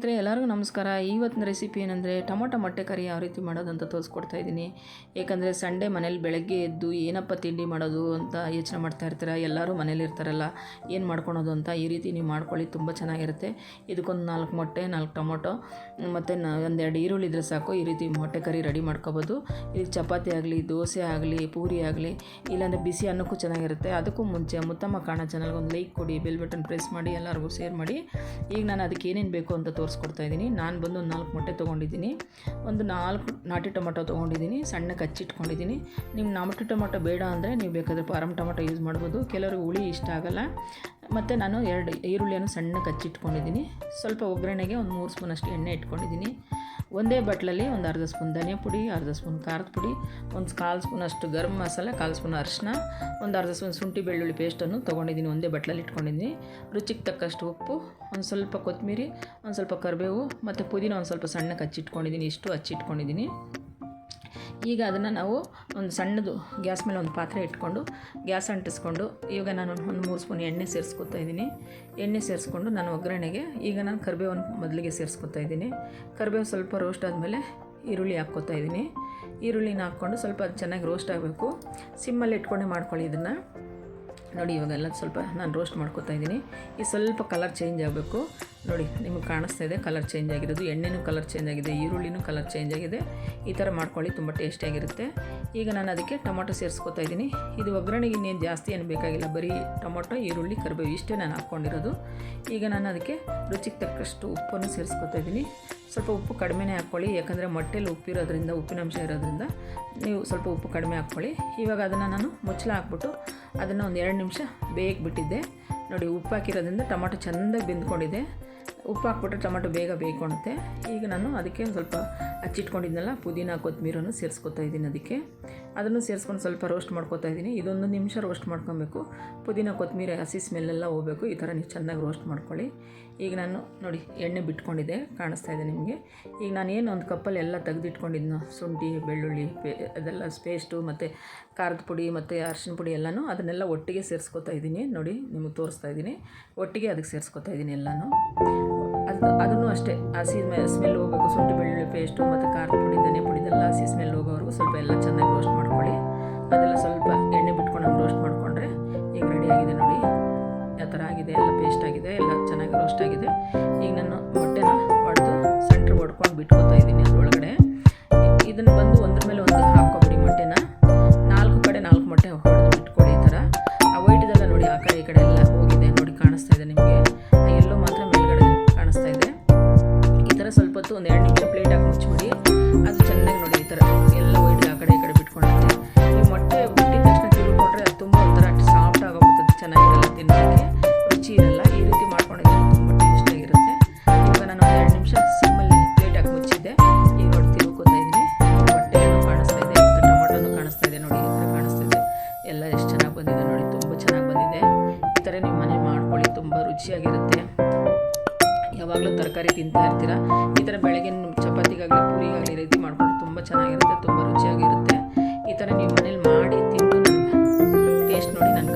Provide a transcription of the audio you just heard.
ಅಂದರೆ ಎಲ್ಲರಿಗೂ ನಮಸ್ಕಾರ. ಇವತ್ತಿನ ರೆಸಿಪಿ ಏನಂದರೆ, ಟೊಮೊಟೊ ಮೊಟ್ಟೆ ಕರಿ ಯಾವ ರೀತಿ ಮಾಡೋದು ಅಂತ ತೋರಿಸ್ಕೊಡ್ತಾ ಇದ್ದೀನಿ. ಏಕೆಂದರೆ ಸಂಡೇ ಮನೇಲಿ ಬೆಳಗ್ಗೆ ಎದ್ದು ಏನಪ್ಪ ತಿಂಡಿ ಮಾಡೋದು ಅಂತ ಯೋಚನೆ ಮಾಡ್ತಾ ಇರ್ತೀರ? ಎಲ್ಲರೂ ಮನೇಲಿ ಇರ್ತಾರಲ್ಲ, ಏನು ಮಾಡ್ಕೊಳೋದು ಅಂತ ಈ ರೀತಿ ನೀವು ಮಾಡ್ಕೊಳ್ಳಿ, ತುಂಬ ಚೆನ್ನಾಗಿರುತ್ತೆ. ಇದಕ್ಕೊಂದು ನಾಲ್ಕು ಮೊಟ್ಟೆ, ನಾಲ್ಕು ಟೊಮೊಟೊ, ಮತ್ತು ಒಂದೆರಡು ಈರುಳ್ಳಿ ಇದ್ರೆ ಸಾಕು. ಈ ರೀತಿ ಮೊಟ್ಟೆ ಕರಿ ರೆಡಿ ಮಾಡ್ಕೋಬೋದು. ಇದಕ್ಕೆ ಚಪಾತಿ ಆಗಲಿ, ದೋಸೆ ಆಗಲಿ, ಪೂರಿ ಆಗಲಿ, ಇಲ್ಲಾಂದರೆ ಬಿಸಿ ಅನ್ನಕ್ಕೂ ಚೆನ್ನಾಗಿರುತ್ತೆ. ಅದಕ್ಕೂ ಮುಂಚೆ ಮುತ್ತಮ್ಮ ಕಾಣ ಚಾನಲ್ಗೆ ಒಂದು ಲೈಕ್ ಕೊಡಿ ಬೆಲ್ ಬಟನ್ ಪ್ರೆಸ್ ಮಾಡಿ, ಎಲ್ಲರಿಗೂ ಶೇರ್ ಮಾಡಿ. ಈಗ ನಾನು ಅದಕ್ಕೆ ಏನೇನು ಬೇಕು ಅಂತ ತೋರಿಸ್ಕೊಡ್ತಾ ಇದ್ದೀನಿ. ನಾನು ಬಂದು ಒಂದು ನಾಲ್ಕು ಮೊಟ್ಟೆ ತೊಗೊಂಡಿದ್ದೀನಿ. ಒಂದು ನಾಲ್ಕು ನಾಟಿ ಟೊಮೊಟೊ ತೊಗೊಂಡಿದ್ದೀನಿ. ಸಣ್ಣ ಕಚ್ಚಿಟ್ಕೊಂಡಿದ್ದೀನಿ ನಿಮ್ಮ ನಾಟಿ ಟೊಮೊಟೊ ಬೇಡ ಅಂದರೆ ನೀವು ಬೇಕಾದರೆ ಪಾರಮ್ ಟೊಮೊಟೊ ಯೂಸ್ ಮಾಡ್ಬೋದು. ಕೆಲವ್ರಿಗೆ ಹುಳಿ ಇಷ್ಟ ಆಗಲ್ಲ. ಮತ್ತು ನಾನು ಎರಡು ಈರುಳ್ಳಿಯನ್ನು ಸಣ್ಣ ಕಚ್ಚಿಟ್ಕೊಂಡಿದ್ದೀನಿ ಸ್ವಲ್ಪ ಒಗ್ಗರಣೆಗೆ ಒಂದು ಮೂರು ಸ್ಪೂನಷ್ಟು ಎಣ್ಣೆ ಇಟ್ಕೊಂಡಿದ್ದೀನಿ. ಒಂದೇ ಬಟ್ಲಲ್ಲಿ ಒಂದು ಅರ್ಧ ಸ್ಪೂನ್ ಧನಿಯಾ ಪುಡಿ, ಅರ್ಧ ಸ್ಪೂನ್ ಖಾರದ ಪುಡಿ, ಒಂದು ಕಾಲು ಸ್ಪೂನ್ ಅಷ್ಟು ಗರಂ ಮಸಾಲೆ, ಕಾಲು ಸ್ಪೂನ್ ಅರಿಶಿನ ಒಂದು ಅರ್ಧ ಸ್ಪೂನ್ ಶುಂಠಿ ಬೆಳ್ಳುಳ್ಳಿ ಪೇಸ್ಟನ್ನು ತೊಗೊಂಡಿದ್ದೀನಿ, ಒಂದೇ ಬಟ್ಲಲ್ಲಿ ಇಟ್ಕೊಂಡಿದ್ದೀನಿ. ರುಚಿಗೆ ತಕ್ಕಷ್ಟು ಉಪ್ಪು, ಒಂದು ಸ್ವಲ್ಪ ಕೊತ್ತಂಬರಿ, ಒಂದು ಸ್ವಲ್ಪ ಕರಿಬೇವು, ಮತ್ತು ಪುದೀನ ಒಂದು ಸ್ವಲ್ಪ ಸಣ್ಣ ಹಚ್ಚಿಟ್ಕೊಂಡಿದ್ದೀನಿ ಇಷ್ಟು ಹಚ್ಚಿಟ್ಕೊಂಡಿದ್ದೀನಿ ಈಗ ಅದನ್ನು ನಾವು ಒಂದು ಸಣ್ಣದು ಗ್ಯಾಸ್ ಮೇಲೆ ಒಂದು ಪಾತ್ರೆ ಇಟ್ಕೊಂಡು ಗ್ಯಾಸ್ ಅಂಟಿಸ್ಕೊಂಡು ಈಗ ನಾನು ಒಂದು ಮೂರು ಸ್ಪೂನ್ ಎಣ್ಣೆ ಸೇರಿಸ್ಕೊತಾ ಇದ್ದೀನಿ. ಎಣ್ಣೆ ಸೇರಿಸ್ಕೊಂಡು ನಾನು ಒಗ್ಗರಣೆಗೆ ಈಗ ನಾನು ಕರಿಬೇವನ್ನು ಮೊದಲಿಗೆ ಸೇರಿಸ್ಕೊತಾ ಇದ್ದೀನಿ. ಕರಿಬೇವು ಸ್ವಲ್ಪ ರೋಸ್ಟ್ ಆದಮೇಲೆ ಈರುಳ್ಳಿ ಹಾಕ್ಕೊತಾ ಇದ್ದೀನಿ. ಈರುಳ್ಳಿನ ಹಾಕ್ಕೊಂಡು ಸ್ವಲ್ಪ ಅದು ಚೆನ್ನಾಗಿ ರೋಸ್ಟ್ ಆಗಬೇಕು. ಸಿಮ್ಮಲ್ಲಿ ಇಟ್ಕೊಂಡೆ ಮಾಡ್ಕೊಳ್ಳಿ ಇದನ್ನು. ನೋಡಿ ಇವಾಗೆಲ್ಲ ಸ್ವಲ್ಪ ನಾನು ರೋಸ್ಟ್ ಮಾಡ್ಕೊತಾ ಇದ್ದೀನಿ. ಈ ಸ್ವಲ್ಪ ಕಲರ್ ಚೇಂಜ್ ಆಗಬೇಕು. ನೋಡಿ, ನಿಮಗೆ ಕಾಣಿಸ್ತಾ ಇದೆ ಕಲರ್ ಚೇಂಜ್ ಆಗಿರೋದು ಎಣ್ಣೆನೂ ಕಲರ್ ಚೇಂಜ್ ಆಗಿದೆ, ಈರುಳ್ಳಿನೂ ಕಲರ್ ಚೇಂಜ್ ಆಗಿದೆ. ಈ ಥರ ಮಾಡ್ಕೊಳ್ಳಿ, ತುಂಬ ಟೇಸ್ಟಿಯಾಗಿರುತ್ತೆ ಈಗ ನಾನು ಅದಕ್ಕೆ ಟೊಮೊಟೊ ಸೇರಿಸ್ಕೊತಾ ಇದ್ದೀನಿ. ಇದು ಒಗ್ಗರಣೆಗೆ ಇನ್ನೇನು ಜಾಸ್ತಿ ಏನು ಬೇಕಾಗಿಲ್ಲ. ಬರೀ ಟೊಮೊಟೊ, ಈರುಳ್ಳಿ, ಕರಿಬೇವು, ಇಷ್ಟೇ ನಾನು ಹಾಕ್ಕೊಂಡಿರೋದು. ಈಗ ನಾನು ಅದಕ್ಕೆ ರುಚಿಗೆ ತಕ್ಕಷ್ಟು ಉಪ್ಪನ್ನು ಸೇರಿಸ್ಕೊತಾ ಇದ್ದೀನಿ. ಸ್ವಲ್ಪ ಉಪ್ಪು ಕಡಿಮೆನೇ ಹಾಕ್ಕೊಳ್ಳಿ, ಯಾಕಂದರೆ ಮೊಟ್ಟೆಲಿ ಉಪ್ಪಿರೋದ್ರಿಂದ ಉಪ್ಪಿನಂಶ ಇರೋದ್ರಿಂದ ನೀವು ಸ್ವಲ್ಪ ಉಪ್ಪು ಕಡಿಮೆ ಹಾಕ್ಕೊಳ್ಳಿ. ಇವಾಗ ಅದನ್ನು ನಾನು ಮುಚ್ಚಳ ಹಾಕ್ಬಿಟ್ಟು ಅದನ್ನು ಒಂದು ಎರಡು ನಿಮಿಷ ಬೇಯಕ್ಕೆ ಬಿಟ್ಟಿದ್ದೆ. ನೋಡಿ ಉಪ್ಪು ಹಾಕಿರೋದ್ರಿಂದ ಟೊಮೊಟೊ ಚೆಂದಾಗಿ ಬೆಂದ್ಕೊಂಡಿದೆ. ಉಪ್ಪು ಹಾಕ್ಬಿಟ್ರೆ ಟೊಮೆಟೊ ಬೇಗ ಬೇಯ್ಕೊಳುತ್ತೆ ಈಗ ನಾನು ಅದಕ್ಕೆ ಸ್ವಲ್ಪ ಹಚ್ಚಿಟ್ಕೊಂಡಿದ್ನಲ್ಲ, ಪುದೀನ ಕೊತ್ತಂಬರಿಯನ್ನು ಸೇರಿಸ್ಕೊತಾ ಇದ್ದೀನಿ ಅದಕ್ಕೆ. ಅದನ್ನು ಸೇರಿಸ್ಕೊಂಡು ಸ್ವಲ್ಪ ರೋಸ್ಟ್ ಮಾಡ್ಕೊತಾ ಇದ್ದೀನಿ. ಇದೊಂದು ನಿಮಿಷ ರೋಸ್ಟ್ ಮಾಡ್ಕೊಬೇಕು. ಪುದೀನ ಕೊತ್ತಂಬರಿ ಹಸಿ ಸ್ಮೆಲ್ಲೆಲ್ಲ ಹೋಗಬೇಕು. ಈ ಥರ ನೀವು ಚೆನ್ನಾಗಿ ರೋಸ್ಟ್ ಮಾಡ್ಕೊಳ್ಳಿ. ಈಗ ನಾನು ನೋಡಿ, ಎಣ್ಣೆ ಬಿಟ್ಕೊಂಡಿದ್ದೆ, ಕಾಣಿಸ್ತಾ ಇದೆ ನಿಮಗೆ. ಈಗ ನಾನು ಏನು ಒಂದು ಕಪ್ಪಲ್ಲಿ ಎಲ್ಲ ತೆಗೆದಿಟ್ಕೊಂಡಿದ್ನೋ, ಶುಂಠಿ, ಬೆಳ್ಳುಳ್ಳಿ ಅದೆಲ್ಲ ಪೇಸ್ಟು ಮತ್ತು ಖಾರದ ಪುಡಿ ಮತ್ತು ಅರಿಶಿನ ಪುಡಿ ಎಲ್ಲನೂ ಅದನ್ನೆಲ್ಲ ಒಟ್ಟಿಗೆ ಸೇರಿಸ್ಕೊತಾ ಇದ್ದೀನಿ. ನೋಡಿ, ನಿಮಗೆ ತೋರಿಸ್ತಾ ಇದ್ದೀನಿ. ಒಟ್ಟಿಗೆ ಅದಕ್ಕೆ ಸೇರಿಸ್ಕೊತಾ ಇದ್ದೀನಿ ಎಲ್ಲನೂ. ಅದು ಅದನ್ನು ಅಷ್ಟೇ. ಹಸಿ ಸ್ಮೆಲ್ ಹೋಗಬೇಕು ಶುಂಠಿ ಬೆಳ್ಳುಳ್ಳಿ ಪೇಸ್ಟು ಮತ್ತು ಖಾರದ ಪುಡಿ, ಧನಿಯಾ ಪುಡಿದೆಲ್ಲ ಹಸಿ ಸ್ಮೆಲ್ ಹೋಗೋವರೆಗೂ ಸ್ವಲ್ಪ ಎಲ್ಲ ಚೆನ್ನಾಗಿ ರೋಸ್ಟ್ ಮಾಡ್ಕೊಳ್ಳಿ. ಹೊತ್ತು ಒಂದು ಎರಡು ನಿಮಿಷ ಪ್ಲೇಟ್ ಹಾಕಿ ಮುಚ್ಚಿಬಿಡಿ. ಅದು ಚೆನ್ನಾಗಿ ನೋಡಿ ಈ ಥರ ಎಲ್ಲ ವೈಟ್ ಆ ಕಡೆ ಈ ಕಡೆ ಬಿಟ್ಕೊಂಡಿರ್ತೀವಿ ನೀವು ಮೊಟ್ಟೆ ಬಿಟ್ಟಿದ ತಕ್ಷಣ ತಿಳ್ಕೊಂಡ್ರೆ ಅದು ತುಂಬ ಒಂಥರ ಸಾಫ್ಟ್ ಆಗೋಗ್ಬಿಡ್ತದೆ ಚೆನ್ನಾಗಿರಲ್ಲ ತಿನ್ನೋಕ್ಕೆ ರುಚಿ ಇರಲ್ಲ, ಈ ರೀತಿ ಮಾಡ್ಕೊಂಡಿದ್ರೆ ತುಂಬ ಟೇಸ್ಟಿಯಾಗಿರುತ್ತೆ ಇವಾಗ ನಾನು ಒಂದು ಎರಡು ನಿಮಿಷ ಸಿಮ್ಮಲ್ಲಿ ಪ್ಲೇಟ್ ಹಾಕಿ ಮುಚ್ಚಿದ್ದೆ. ಈಗ ನೋಡಿ ತಿಳ್ಕೊತಾ ಇದ್ದೀನಿ ಮೊಟ್ಟೆನೂ ಕಾಣಿಸ್ತಾ ಇದೆ ಮತ್ತು ಟೊಮೊಟೊನೂ ಕಾಣಿಸ್ತಾ ಇದೆ ನೋಡಿ, ಈ ಥರ ಕಾಣಿಸ್ತಾ ಇದೆ. ಎಲ್ಲ ಎಷ್ಟು ಚೆನ್ನಾಗಿ ಬಂದಿದೆ ನೋಡಿ, ತುಂಬ ಚೆನ್ನಾಗಿ ಬಂದಿದೆ. ಈ ಥರ ನಿಮ್ಮ ಮನೆ ಮಾಡ್ಕೊಳ್ಳಿ, ತುಂಬ ರುಚಿಯಾಗಿರುತ್ತೆ. ಯಾವಾಗಲೂ ತರಕಾರಿ ತಿಂತಾ ಇರ್ತೀರಾ? ಈ ಥರ ಬೆಳಗ್ಗೆ ಚಪಾತಿಗಾಗಲಿ, ಪೂರಿಗಾಗಲಿ ರೀತಿ ಮಾಡಿಕೊಂಡು ತುಂಬ ಚೆನ್ನಾಗಿರುತ್ತೆ, ತುಂಬ ರುಚಿಯಾಗಿರುತ್ತೆ. ಈ ಥರ ನೀವು ಮನೇಲಿ ಮಾಡಿ ತಿಂದು ಟೇಸ್ಟ್ ನೋಡಿ ನನ್ನ